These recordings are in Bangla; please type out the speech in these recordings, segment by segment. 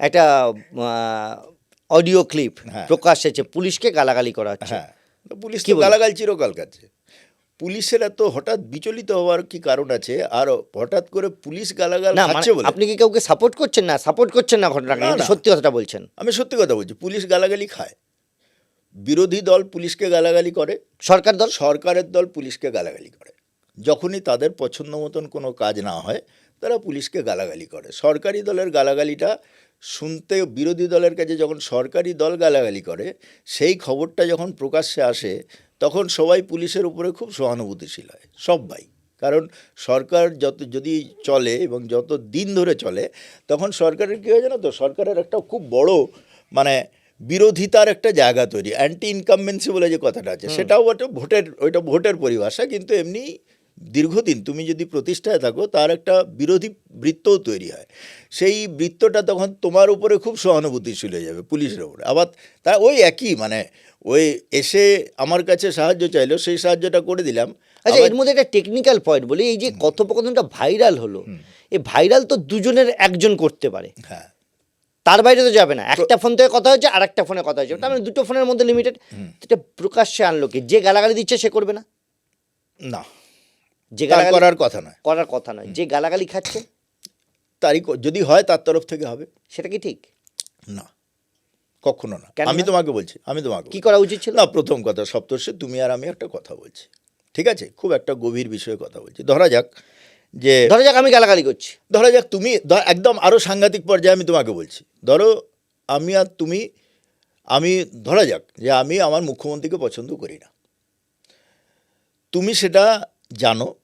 একটা অডিও ক্লিপ হ্যাঁ। প্রকাশ হয়েছে পুলিশকে গালাগালি করা হচ্ছে। হ্যাঁ। পুলিশ কি গালাগাল চিরকাল কাছে। পুলিশের এত হঠাৎ বিচলিত হওয়ার কি কারণ আছে? আর হঠাৎ করে পুলিশ গালাগাল না মানে খাচ্ছে বলে? আপনি কি কাউকে সাপোর্ট করছেন না? সাপোর্ট করছেন না কিন্তু সত্যি কথাটা বলছেন। আমি সত্যি কথা বলছি পুলিশ গালাগালি খায়। বিরোধী দল পুলিশকে গালাগালি করে। সরকার দল? সরকারের দল পুলিশকে গালাগালি করে। যখনই তাদের পছন্দ মতন কোনো কাজ না হয় তারা পুলিশকে গালাগালি করে। সরকারি দলের গালাগালিটা শুনতে বিরোধী দলের কাছে যখন সরকারি দল গালাগালি করে সেই খবরটা যখন প্রকাশ্যে আসে তখন সবাই পুলিশের উপরে খুব সহানুভূতিশীল হয় সবাই কারণ সরকার যত যদি চলে এবং যত দিন ধরে চলে তখন সরকারের কী হয় জানো তো? সরকারের একটা খুব বড় মানে বিরোধিতার একটা জায়গা তৈরি অ্যান্টি ইনকামবেন্সি বলে যে কথাটা আছে সেটাও একটা ভোটের ওইটা ভোটের পরিভাষা কিন্তু এমনি দীর্ঘদিন তুমি যদি প্রতিষ্ঠায় থাকো তার একটা বিরোধী বৃত্তও তৈরি হয়। সেই বৃত্তটা তখন তোমার উপরে খুব সহানুভূতিশীল হয়ে যাবে পুলিশের উপরে। আবার তা ওই একই মানে ওই এসে আমার কাছে সাহায্য চাইলো সেই সাহায্যটা করে দিলাম। আচ্ছা এর মধ্যে একটা টেকনিক্যাল পয়েন্ট বলি এই যে কথোপকথনটা ভাইরাল হলো এই ভাইরাল তো দুজনের একজন করতে পারে। হ্যাঁ। তার বাইরে তো যাবে না। একটা ফোন থেকে কথা হচ্ছে আর একটা ফোনে কথা হচ্ছে তার মানে দুটো ফোনের মধ্যে লিমিটেড এটা প্রকাশ্যে আনলো কি? যে গালাগালি দিচ্ছে সে করবে না? না। যে করার কথা নয়। করার কথা নয়। যে গালাগালি খাচ্ছে তারই যদি হয় তার তরফ থেকে হবে। সেটা কি ঠিক? না। কখনো না। আমি তোমাকে বলছি আমি তোমাকে কি করা উচিত ছিল? না প্রথম কথা সপ্তর্ষে তুমি আর আমি একটা কথা বলছি। ঠিক আছে? খুব একটা গভীর বিষয়ে কথা বলছি। ধরা যাক যে ধরা যাক আমি গালাগালি করছি। ধরা যাক তুমি একদম আরও সাংঘাতিক পর্যায়ে আমি তোমাকে বলছি। ধরো আমি আর তুমি আমি ধরা যাক যে আমি আমার মুখ্যমন্ত্রীকে পছন্দ করি না। তুমি সেটা জানো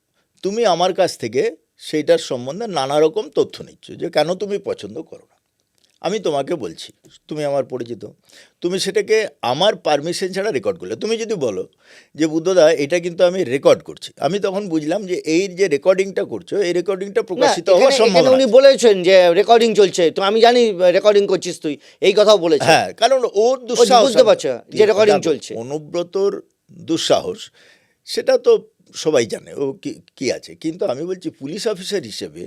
তুমি আমার কাছ থেকে সেইটার সম্বন্ধে নানা রকম তথ্য নিচ্ছ যে কেন তুমি পছন্দ করো না। আমি তোমাকে বলছি তুমি আমার পরিচিত তুমি সেটাকে আমার পারমিশন ছাড়া রেকর্ড করলে। তুমি যদি বলো যে বুদ্ধদা এটা কিন্তু আমি রেকর্ড করছি। আমি তখন বুঝলাম যে এই যে রেকর্ডিংটা করছ এই রেকর্ডিংটা প্রকাশিত হওয়ার এখানে সম্ভাবনা উনি বলেছেন যে রেকর্ডিং চলছে। তো আমি জানি রেকর্ডিং করছিস তুই এই কথাও বলেছেন। হ্যাঁ কারণ ওর দুঃসাহস বুঝতে পারছ যে রেকর্ডিং চলছে। অনুব্রতর দুঃসাহস সেটা তো সবাই জানে ও কি কি আছে। কিন্তু আমি বলছি পুলিশ অফিসার হিসেবে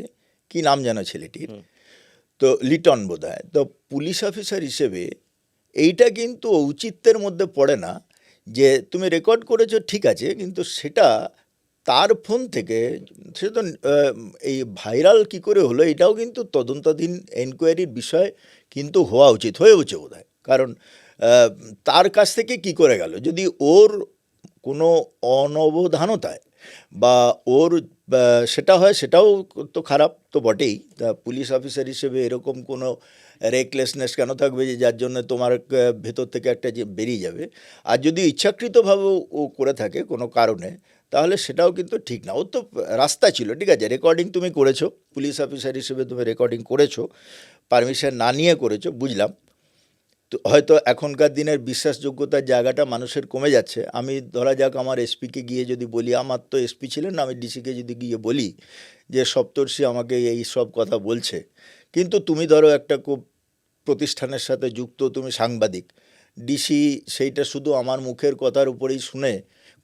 কি নাম জানো ছেলেটির? তো লিটন বোধ হয় তো পুলিশ অফিসার হিসেবে এইটা কিন্তু ঔচিত্যের মধ্যে পড়ে না যে তুমি রেকর্ড করেছ ঠিক আছে কিন্তু সেটা তার ফোন থেকে সে তো এই ভাইরাল কি করে হলো এটাও কিন্তু তদন্তাধীন এনকোয়ারির বিষয় কিন্তু হওয়া উচিত হয়েওছে বোধ হয় কারণ তার কাছ থেকে কি করে গেল? যদি ওর কোনো অনবধানতায় বা ওর সেটা হয়, সেটাও তো খারাপ তো বটেই। তা পুলিশ অফিসার হিসেবে এরকম কোনো রেকলেসনেস কেন থাকবে যে যার জন্য তোমার ভেতর থেকে একটা যে বেরিয়ে যাবে? আর যদি ইচ্ছাকৃতভাবে ও করে থাকে কোনো কারণে, তাহলে সেটাও কিন্তু ঠিক না। ও তো রাস্তা ছিল, ঠিক আছে? রেকর্ডিং তুমি করেছ, পুলিশ অফিসার হিসেবে তুমি রেকর্ডিং করেছ পারমিশন না নিয়ে করেছ, বুঝলাম। হয়তো এখনকার দিনের বিশ্বাসযোগ্যতার জায়গাটা মানুষের কমে যাচ্ছে। আমি ধরা যাক আমার এসপিকে গিয়ে যদি বলি, আমার তো এসপি ছিলেন না, আমি ডিসিকে যদি গিয়ে বলি যে, সপ্তর্ষি আমাকে এই সব কথা বলছে। কিন্তু তুমি ধরো একটা খুব প্রতিষ্ঠানের সাথে যুক্ত, তুমি সাংবাদিক। ডিসি সেইটা শুধু আমার মুখের কথার উপরেই শুনে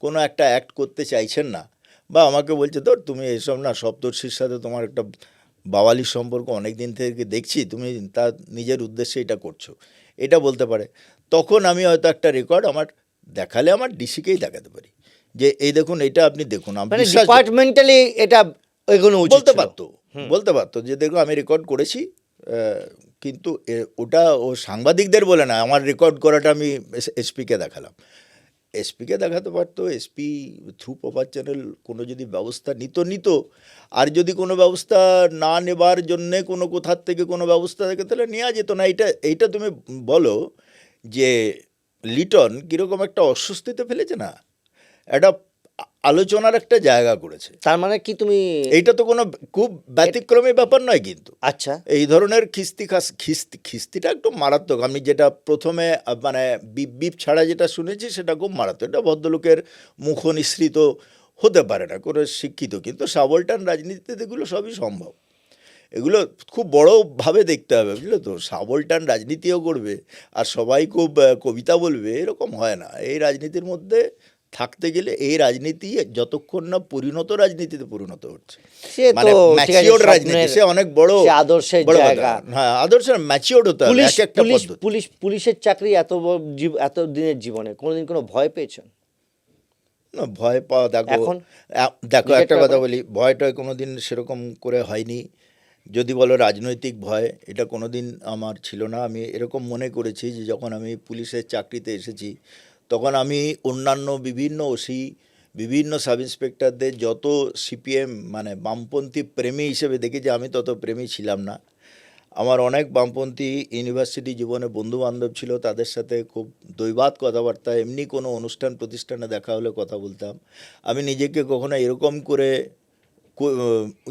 কোনো একটা অ্যাক্ট করতে চাইছেন না। বা আমাকে বলছে, ধর তুমি এইসব না, সপ্তর্ষির সাথে তোমার একটা বাওয়ালির সম্পর্ক অনেক দিন থেকে দেখছি, তুমি তার নিজের উদ্দেশ্যে এটা করছ। এটা বলতে পারে। তখন আমি হয়তো একটা রেকর্ড আমার দেখালে আমার ডিসিকেই দেখাতে পারি। যে এই দেখুন এটা আপনি দেখুন মানে ডিপার্টমেন্টালি এটা এগুলো বলতে পারতো বলতে পারতো যে দেখো আমি রেকর্ড করেছি কিন্তু ওটা ও সাংবাদিকদের বলে না আমার রেকর্ড করাটা আমি এসপিকে দেখালাম। এসপিকে দেখাতে পারতো এসপি থ্রু প্রপার চ্যানেল কোনো যদি ব্যবস্থা নিত নিত। আর যদি কোনো ব্যবস্থা না নেবার জন্যে কোনো কোথার থেকে কোনো ব্যবস্থা থাকে, তাহলে নেওয়া যেত না। এটা এইটা তুমি বলো যে লিটন কীরকম একটা অস্বস্তিতে ফেলেছে না? একটা আলোচনার একটা জায়গা করেছে। তার মানে কি তুমি এইটা তো কোনো খুব ব্যতিক্রমী ব্যাপার নয় কিন্তু। আচ্ছা। এই ধরনের খিস্তি খাস খিস্তি খিস্তিটা একটু মারাত্মক। আমি যেটা প্রথমে মানে বিপ বিপ ছাড়া যেটা শুনেছি সেটা খুব মারাত্মক। এটা ভদ্রলোকের মুখ নিঃসৃত হতে পারে না কোনো শিক্ষিত কিন্তু সাবলটান রাজনীতিতে এগুলো সবই সম্ভব। এগুলো খুব বড়োভাবে দেখতে হবে বুঝলে তো? সাবলটান রাজনীতিও করবে আর সবাই খুব কবিতা বলবে এরকম হয় না। এই রাজনীতির মধ্যে থাকতে গেলে এই রাজনীতি যতক্ষণ না পরিণত রাজনীতিতে পরিণত হচ্ছে সে মানে তো ম্যাচিওর রাজনীতি সে অনেক বড় আদর্শের জায়গা। হ্যাঁ আদর্শের ম্যাচিওর হতে হবে পুলিশ এক একটা পুলিশ পদ্ধতি পুলিশ পুলিশের চাকরি এত এত দিনের জীবনে কোনোদিন কোনো ভয় পেয়েছেন না ভয় পাওয়া দেখো এখন? দেখো একটা কথা? বলি ভয়টা কোনোদিন সেরকম করে হয়নি যদি বলো রাজনৈতিক ভয় এটা কোনোদিন আমার ছিল না আমি এরকম মনে করেছি যে যখন আমি পুলিশের চাকরিতে এসেছি তখন আমি অন্যান্য বিভিন্ন ওসি, বিভিন্ন সাব ইন্সপেক্টরদের যত সিপিএম মানে বামপন্থী প্রেমী হিসেবে দেখেছি আমি তত প্রেমী ছিলাম না। আমার অনেক বামপন্থী ইউনিভার্সিটি জীবনে বন্ধু বান্ধব ছিল, তাদের সাথে খুব দৈবাত কথাবার্তা, এমনি কোনো অনুষ্ঠান প্রতিষ্ঠানে দেখা হলে কথা বলতাম। আমি নিজেকে কখনো এরকম করে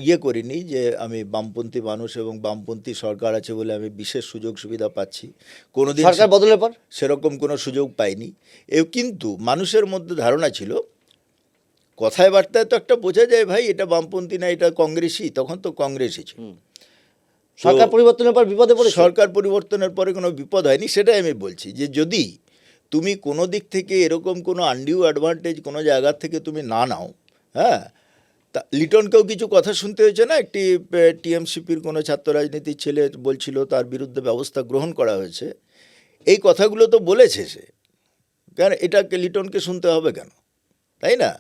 ইয়ে করিনি যে আমি বামপন্থী মানুষ এবং বামপন্থী সরকার আছে বলে আমি বিশেষ সুযোগ সুবিধা পাচ্ছি। কোনোদিন সরকার বদলের পর? সেরকম কোনো সুযোগ পাইনি। এ কিন্তু মানুষের মধ্যে ধারণা ছিল। কথায় বার্তায় তো একটা বোঝা যায় ভাই এটা বামপন্থী না এটা কংগ্রেসই। তখন তো কংগ্রেসই ছিল। সরকার পরিবর্তনের পর বিপদে পড়েছে? সরকার পরিবর্তনের পরে কোনো বিপদ হয়নি সেটাই আমি বলছি যে যদি তুমি কোনো দিক থেকে এরকম কোনো আনডিউ অ্যাডভান্টেজ কোনো জায়গার থেকে তুমি না নাও হ্যাঁ তা লিটনকেও কিছু কথা শুনতে হয়েছে না? একটি টিএমসিপির কোনো ছাত্র রাজনীতির ছেলে বলছিল তার বিরুদ্ধে ব্যবস্থা গ্রহণ করা হয়েছে। এই কথাগুলো তো বলেছে সে। কেন? এটাকে লিটনকে শুনতে হবে কেন? তাই না?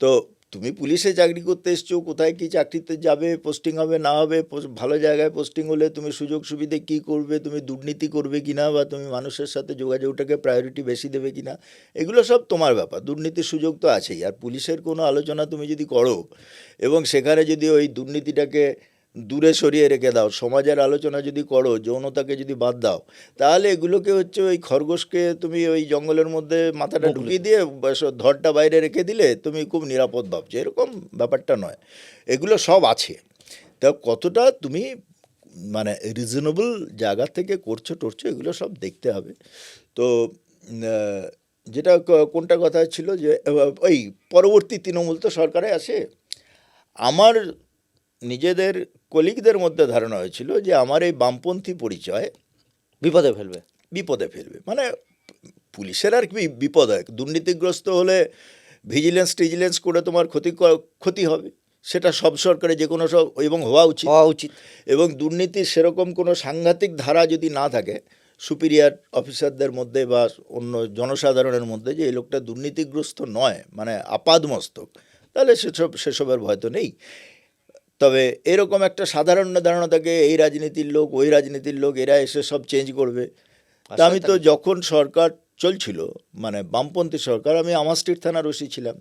তো তুমি পুলিশে চাকরি করতে এসছো, কোথায় কি চাকরিতে যাবে পোস্টিং হবে, না হবে ভালো জায়গায় পোস্টিং হলে তুমি সুযোগ সুবিধে কি করবে, তুমি দুর্নীতি করবে কি না বা তুমি মানুষের সাথে যোগাযোগটাকে প্রায়োরিটি বেশি দেবে কি না এগুলো সব তোমার ব্যাপার, দুর্নীতির সুযোগ তো আছেই। আর পুলিশের কোনো আলোচনা তুমি যদি করো, এবং সেখানে যদি ওই দুর্নীতিটাকে দূরে সরিয়ে রেখে দাও। সমাজের আলোচনা যদি করো যৌনতাকে যদি বাদ দাও তাহলে এগুলোকে হচ্ছে ওই খরগোশকে তুমি ওই জঙ্গলের মধ্যে মাথাটা ঢুকিয়ে দিয়ে। ধরটা বাইরে রেখে দিলে তুমি খুব নিরাপদ ভাবছ। এরকম ব্যাপারটা নয়। এগুলো সব আছে। তা কতটা তুমি মানে রিজনেবল জায়গা থেকে করছ টরছো এগুলো সব দেখতে হবে। তো যেটা কোনটা কথা ছিল যে ওই পরবর্তী তৃণমূল তো সরকারে আসে। আমার নিজেদের কলিগদের মধ্যে ধারণা হয়েছিল যে আমার এই বামপন্থী পরিচয় বিপদে ফেলবে। বিপদে ফেলবে। মানে পুলিশের আর কি বিপদ হয়? দুর্নীতিগ্রস্ত হলে ভিজিলেন্স টিজিলেন্স করে তোমার ক্ষতি ক্ষতি হবে। সেটা সব সরকারে যে কোনো সব এবং হওয়া উচিত। হওয়া উচিত। এবং দুর্নীতির সেরকম কোনো সাংঘাতিক ধারা যদি না থাকে সুপিরিয়ার অফিসারদের মধ্যে বা অন্য জনসাধারণের মধ্যে যে এই লোকটা দুর্নীতিগ্রস্ত নয় মানে আপাদমস্তক তাহলে সেসব সেসবের ভয় তো নেই। তবে এরকম একটা সাধারণ ধারণা থাকে এই রাজনীতির লোক ওই রাজনীতির লোক এরা এসে সব চেঞ্জ করবে। তা আমি তো যখন সরকার চলছিল মানে বামপন্থী সরকার আমি আমার স্ট্রিট থানার ওসি ছিলাম।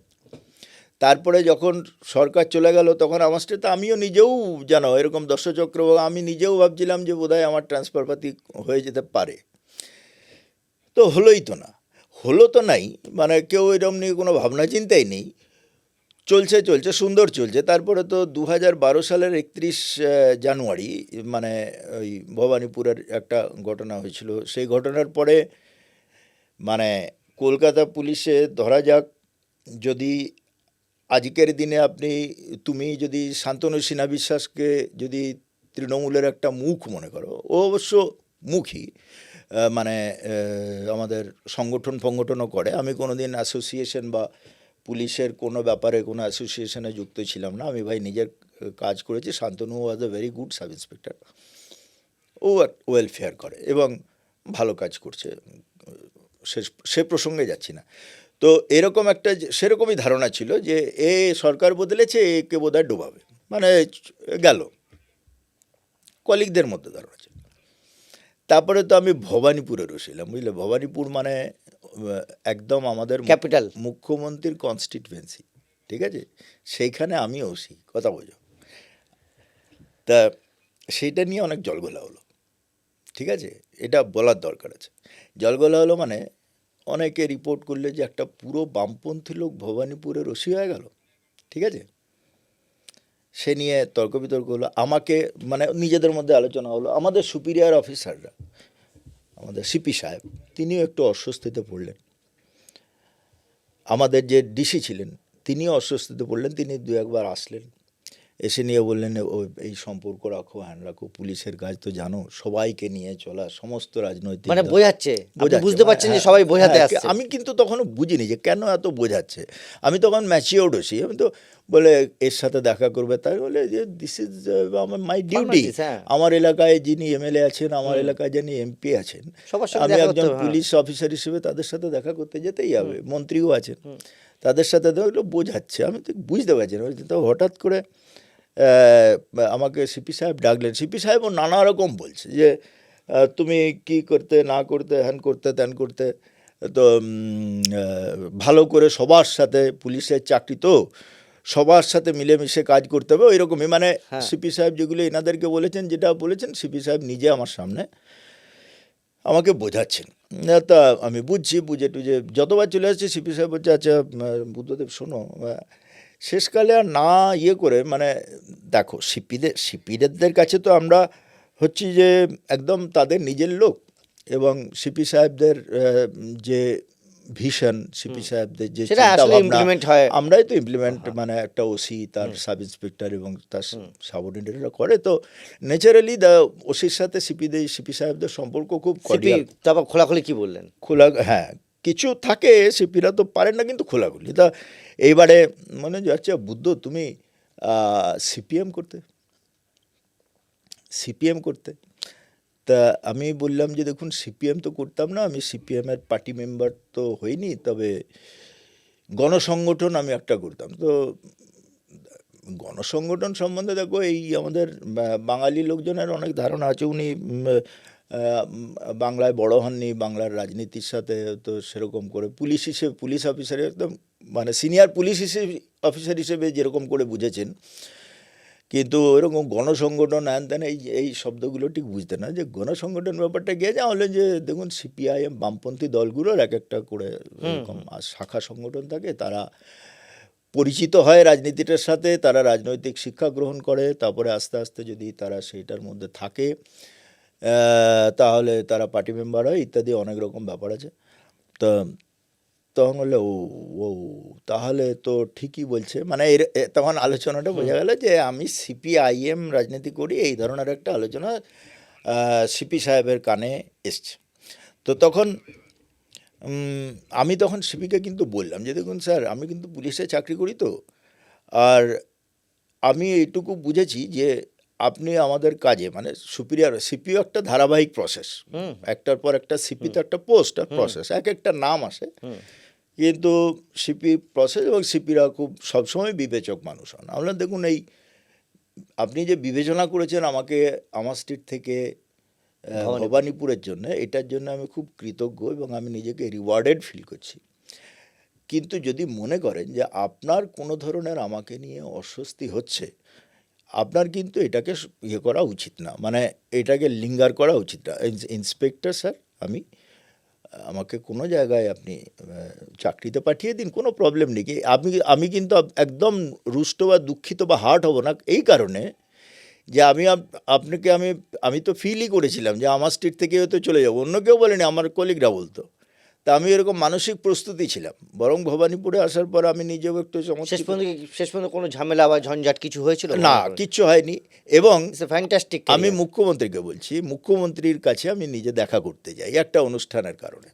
তারপরে যখন সরকার চলে গেল তখন আমার স্ট্রিটে আমিও নিজেও জানো এরকম দর্শচক্র আমি নিজেও ভাবছিলাম যে বোধহয় আমার ট্রান্সফার পাতি হয়ে যেতে পারে। তো হলোই তো না। হলো তো নাই মানে কেউ এরকম নিয়ে কোনো ভাবনা চিন্তাই নেই। চলছে চলছে, সুন্দর চলছে। তারপরে তো দু বারো সালের একত্রিশ জানুয়ারি মানে ওই ভবানীপুরের একটা ঘটনা হয়েছিল। সেই ঘটনার পরে মানে কলকাতা পুলিশে ধরা যাক, যদি আজকের দিনে আপনি, তুমি যদি শান্তনু সিনহা বিশ্বাসকে যদি তৃণমূলের একটা মুখ মনে করো, ও অবশ্য মুখই মানে আমাদের সংগঠন ফংগঠনও করে। আমি কোনোদিন অ্যাসোসিয়েশন বা পুলিশের কোনো ব্যাপারে কোনো অ্যাসোসিয়েশনে যুক্ত ছিলাম না। আমি ভাই নিজের কাজ করেছি। Shantanu was a very good sub inspector O welfare করে এবং ভালো কাজ করছে। সে সে প্রসঙ্গে যাচ্ছি না। তো এরকম একটা সেরকমই ধারণা ছিল যে, এ সরকার বদলেছে, একে বোধহয় ডোবাবে। মানে গেল। কলিগদের মধ্যে ধারণা ছিল। তারপরে তো আমি ভবানীপুরে রসিলাম বুঝলে? ভবানীপুর মানে একদম আমাদের ক্যাপিটাল। মুখ্যমন্ত্রীর কনস্টিটুয়েন্সি ঠিক আছে? সেইখানে আমি ওসি কথা বোঝো। তা সেইটা নিয়ে অনেক জলগোলা হলো ঠিক আছে? এটা বলার দরকার আছে। জলগোলা হলো মানে অনেকে রিপোর্ট করলে যে একটা পুরো বামপন্থী লোক ভবানীপুরে রসি হয়ে গেল ঠিক আছে? সে নিয়ে তর্ক বিতর্ক হলো। আমাকে মানে নিজেদের মধ্যে আলোচনা হলো। আমাদের সুপিরিয়ার অফিসাররা আমাদের সিপি সাহেব, তিনিও একটু অস্বস্তিতে পড়লেন। আমাদের যে ডিসি ছিলেন, তিনিও অস্বস্তিতে পড়লেন, তিনি দু একবার আসলেন। এসে নিয়ে বললেন এই সম্পর্ক রাখো হ্যান রাখো পুলিশের কাজ তো জানো সবাইকে নিয়ে চলা সমস্ত রাজনৈতিক মানে বোঝাচ্ছে? বুঝতে পারছেন যে হ্যাঁ, সবাই বোঝাতে হ্যাঁ, আসছে। আমি কিন্তু তখনও বুঝিনি যে কেন এত বোঝাচ্ছে। আমি তখন ম্যাচিওর্ড হচ্ছি আমি তো বলে এর সাথে দেখা করবে। তাই বলে যে দিস ইজ আমার মাই ডিউটি হ্যাঁ। আমার এলাকায় যিনি এমএলএ আছেন আমার এলাকায় যিনি এমপি আছেন আমি একজন। পুলিশ অফিসার হিসেবে তাদের সাথে দেখা করতে যেতেই হবে মন্ত্রীও আছেন। তাদের সাথে দেখল বোঝাচ্ছে। আমি তো বুঝতে পারছি না হঠাৎ করে আমাকে সিপি সাহেব ডাকলেন। সিপি সাহেবও নানা রকম বলছে যে তুমি কি করতে না করতে হ্যান করতে ত্যান করতে তো ভালো করে সবার সাথে পুলিশের চাকরি তো সবার সাথে মিলেমিশে কাজ করতে হবে ওই রকমই মানে হ্যাঁ। সিপি সাহেব যেগুলো এনাদেরকে বলেছেন যেটা বলেছেন সিপি সাহেব নিজে আমার সামনে আমাকে বোঝাচ্ছেন। তা আমি বুঝছি বুঝে টুঝে যতবার চলে আসছি সিপি সাহেব বলছে আচ্ছা বুদ্ধদেব শোনো শেষকালে আর না ইয়ে করে মানে দেখো সিপিদের সিপিদের কাছে তো আমরা হচ্ছি যে একদম তাদের নিজের লোক এবং সিপি সাহেবদের যে ভিশন সিপি সাহেবদের যে হয়। আমরাই তো ইমপ্লিমেন্ট মানে একটা ওসি তার সাব ইন্সপেক্টর এবং তার সাবঅর্ডিনেটরা করে তো ন্যাচারালি দ্য ওসির সাথে সিপিদের সিপি সাহেবদের সম্পর্ক খুব তারপর খোলাখুলি কি বললেন? খোলা হ্যাঁ কিছু থাকে সিপিরা তো পারেন না কিন্তু খোলাখুলি। তা এইবারে মনে যাচ্ছে, বুদ্ধ তুমি সিপিএম করতে। সিপিএম করতে। তা আমি বললাম যে, দেখুন, সিপিএম তো করতাম না, আমি সিপিএমের পার্টি মেম্বার তো হইনি, তবে গণসংগঠন আমি একটা করতাম। তো গণসংগঠন সম্বন্ধে দেখো, এই আমাদের বাঙালি লোকজনের অনেক ধারণা আছে। উনি বাংলায় বড় হননি বাংলার রাজনীতির সাথে তো সেরকম করে পুলিশ হিসেবে পুলিশ অফিসার একদম মানে সিনিয়র পুলিশ হিসেবে অফিসার হিসেবে যেরকম করে বুঝেছেন কিন্তু এরকম গণসংগঠন হ্যান ত্যান এই এই শব্দগুলো ঠিক বুঝতে না যে গণসংগঠন ব্যাপারটা গিয়ে যা হলেন যে দেখুন সিপিআইএম বামপন্থী দলগুলোর এক একটা করে এরকম শাখা সংগঠন থাকে তারা পরিচিত হয় রাজনীতিটার সাথে তারা রাজনৈতিক শিক্ষা গ্রহণ করে তারপরে আস্তে আস্তে যদি তারা সেইটার মধ্যে থাকে তাহলে তারা পার্টি মেম্বার হয় ইত্যাদি অনেক রকম ব্যাপার আছে। তো তখন বললে ও ও তাহলে তো ঠিকই বলছে। মানে এর তখন আলোচনাটা বোঝা গেল যে আমি সিপিআইএম রাজনীতি করি এই ধরনের একটা আলোচনা সিপি সাহেবের কানে এসছে। তো তখন আমি তখন সিপিকে কিন্তু বললাম যে দেখুন স্যার আমি কিন্তু পুলিশে চাকরি করি তো। আর আমি এইটুকু বুঝেছি যে আপনি আমাদের কাজে মানে সুপিরিয়ার সিপিও একটা ধারাবাহিক প্রসেস একটার পর একটা সিপি তো একটা পোস্ট আর প্রসেস এক একটা নাম আসে। কিন্তু সিপি প্রসেস এবং সিপিরা খুব সবসময় বিবেচক মানুষ হন। আমরা দেখুন এই আপনি যে বিবেচনা করেছেন আমাকে আমার স্ট্রিট থেকে ভবানীপুরের জন্য এটার জন্য আমি খুব কৃতজ্ঞ এবং আমি নিজেকে রিওয়ার্ডেড ফিল করছি। কিন্তু যদি মনে করেন যে আপনার কোনো ধরনের আমাকে নিয়ে অস্বস্তি হচ্ছে আপনার কিন্তু এটাকে ইয়ে করা উচিত না। মানে এটাকে লিঙ্গার করা উচিত না। ইন্সপেক্টর স্যার, আমি, আমাকে কোনো জায়গায় আপনি চাকরিতে পাঠিয়ে দিন, কোনো প্রবলেম নেই। আমি আমি কিন্তু একদম রুষ্ট বা দুঃখিত বা হার্ট হব না এই কারণে যে আমি আপনাকে আমি আমি তো ফিলই করেছিলাম যে আমার স্ট্রিট থেকে হয়তো চলে যাব। অন্য কেউ বলেনি, আমার কলিগরা বলতো। তা আমি এরকম মানসিক প্রস্তুতি ছিলাম। বরং ভবানীপুরে আসার পর আমি নিজেও একটু শেষ পর্যন্ত শেষ পর্যন্ত কোনো ঝামেলা বা ঝঞ্ঝাট কিছু হয়েছিল? না কিচ্ছু হয়নি। এবং ফ্যান্টাস্টিক আমি মুখ্যমন্ত্রীকে বলছি মুখ্যমন্ত্রীর কাছে আমি নিজে দেখা করতে যাই একটা অনুষ্ঠানের কারণে।